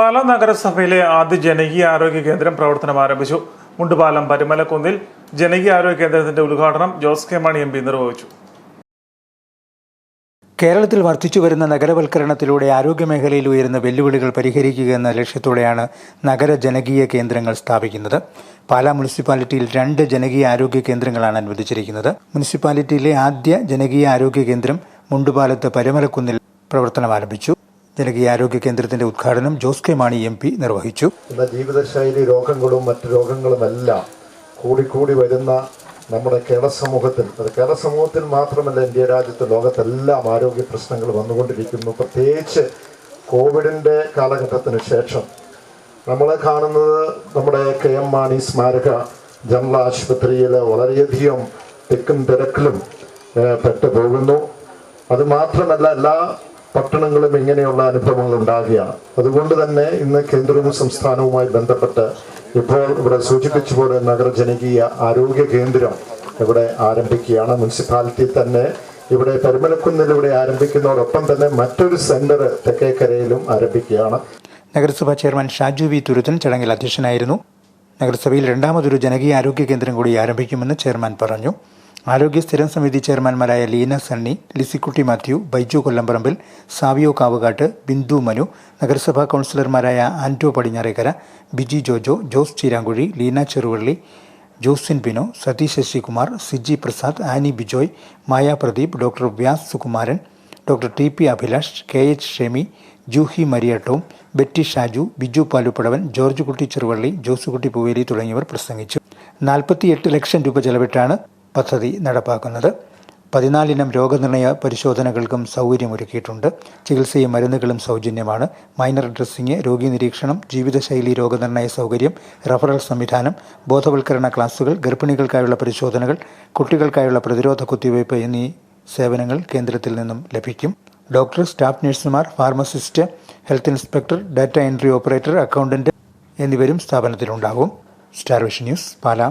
പാലാ നഗരസഭയിലെ ആദ്യ ജനകീയ ആരോഗ്യ കേന്ദ്രം പ്രവർത്തനം ആരംഭിച്ചു. മുണ്ടുപാലം പരുമലക്കുന്നിൽ ജനകീയ ആരോഗ്യ കേന്ദ്രത്തിന്റെ ഉദ്ഘാടനം Jose K Mani M P നിർവഹിച്ചു. കേരളത്തിൽ വർദ്ധിച്ചു വരുന്ന നഗരവൽക്കരണത്തിലൂടെ ആരോഗ്യമേഖലയിൽ ഉയരുന്ന വെല്ലുവിളികൾ പരിഹരിക്കുക എന്ന ലക്ഷ്യത്തോടെയാണ് നഗര ജനകീയ കേന്ദ്രങ്ങൾ സ്ഥാപിക്കുന്നത്. പാലാ മുനിസിപ്പാലിറ്റിയിൽ രണ്ട് ജനകീയ ആരോഗ്യ കേന്ദ്രങ്ങളാണ് അനുവദിച്ചിരിക്കുന്നത്. മുനിസിപ്പാലിറ്റിയിലെ ആദ്യ ജനകീയ ആരോഗ്യ കേന്ദ്രം മുണ്ടുപാലത്ത് പരമലക്കുന്നിൽ പ്രവർത്തനം ആരംഭിച്ചു. ജനകീയ ആരോഗ്യ കേന്ദ്രത്തിന്റെ ഉദ്ഘാടനം Jose K Mani M P നിർവഹിച്ചു. ഇന്ന് ജീവിതശൈലി രോഗങ്ങളും മറ്റു രോഗങ്ങളുമെല്ലാം കൂടിക്കൂടി വരുന്ന നമ്മുടെ കേരള സമൂഹത്തിൽ. അത് കേരള സമൂഹത്തിൽ മാത്രമല്ല ഇന്ത്യ രാജ്യത്ത് ലോകത്തെല്ലാം ആരോഗ്യ പ്രശ്നങ്ങൾ വന്നുകൊണ്ടിരിക്കുന്നു. പ്രത്യേകിച്ച് കോവിഡിന്റെ കാലഘട്ടത്തിന് ശേഷം നമ്മൾ കാണുന്നത് നമ്മുടെ കെ എം മാണി സ്മാരക ജനറൽ ആശുപത്രിയിൽ വളരെയധികം തിക്കും തിരക്കിലും പെട്ടുപോകുന്നു. അതുമാത്രമല്ല എല്ലാ പട്ടണങ്ങളും ഇങ്ങനെയുള്ള അനുഭവങ്ങൾ ഉണ്ടാകുകയാണ്. അതുകൊണ്ട് തന്നെ ഇന്ന് കേന്ദ്രവും സംസ്ഥാനവുമായി ബന്ധപ്പെട്ട് ഇപ്പോൾ ഇവിടെ സൂചിപ്പിച്ച പോലെ നഗര ജനകീയ ആരോഗ്യ കേന്ദ്രം ഇവിടെ ആരംഭിക്കുകയാണ്. മുനിസിപ്പാലിറ്റി തന്നെ ഇവിടെ പെരുമലക്കുന്നിൽ ഇവിടെ ആരംഭിക്കുന്നതോടൊപ്പം തന്നെ മറ്റൊരു സെന്റർ തെക്കേക്കരയിലും ആരംഭിക്കുകയാണ്. നഗരസഭാ ചെയർമാൻ ഷാജു വി തുരുത്തൻ ചടങ്ങിൽ അധ്യക്ഷനായിരുന്നു. നഗരസഭയിൽ രണ്ടാമതൊരു ജനകീയ ആരോഗ്യ കേന്ദ്രം കൂടി ആരംഭിക്കുമെന്ന് ചെയർമാൻ പറഞ്ഞു. ആരോഗ്യ സ്ഥിരം സമിതി ചെയർമാൻമാരായ ലീന സണ്ണി ലിസിക്കുട്ടി മാത്യു ബൈജു കൊല്ലംപറമ്പിൽ സാവിയോ കാവുകാട്ട് ബിന്ദു മനു നഗരസഭാ കൗൺസിലർമാരായ Anto Padinjarekkara Biji Jojo Jose Cheerankuzhi Leena Cheruvally Josin Bino Satheesh Sasikumar Siji Prasad Annie Bijoy Maya Pradeep doctor Vyas Sukumaran doctor T P Abhilash K H Shemi Juhi Mariyatom Betty Shaju Biju Paluppadavan George Kutty Cheruvally Josekutty Pooveli തുടങ്ങിയവർ പ്രസംഗിച്ചു. നാൽപ്പത്തിയെട്ട് ലക്ഷം രൂപ ചെലവിട്ടാണ് പദ്ധതി നടപ്പാക്കുന്നത്. പതിനാലിനം രോഗനിർണയ പരിശോധനകൾക്കും സൗകര്യമൊരുക്കിയിട്ടുണ്ട്. ചികിത്സയും മരുന്നുകളും സൗജന്യമാണ്. മൈനർ ഡ്രസ്സിംഗ് രോഗി നിരീക്ഷണം ജീവിതശൈലി രോഗനിർണയ സൗകര്യം റഫറൽ സംവിധാനം ബോധവൽക്കരണ ക്ലാസുകൾ ഗർഭിണികൾക്കായുള്ള പരിശോധനകൾ കുട്ടികൾക്കായുള്ള പ്രതിരോധ കുത്തിവയ്പ് എന്നീ സേവനങ്ങൾ കേന്ദ്രത്തിൽ നിന്നും ലഭിക്കും. ഡോക്ടർ സ്റ്റാഫ് നഴ്സുമാർ pharmacist health inspector data entry operator accountant എന്നിവരും സ്ഥാപനത്തിലുണ്ടാകും. സ്റ്റാർവിഷ് ന്യൂസ് പാലാ.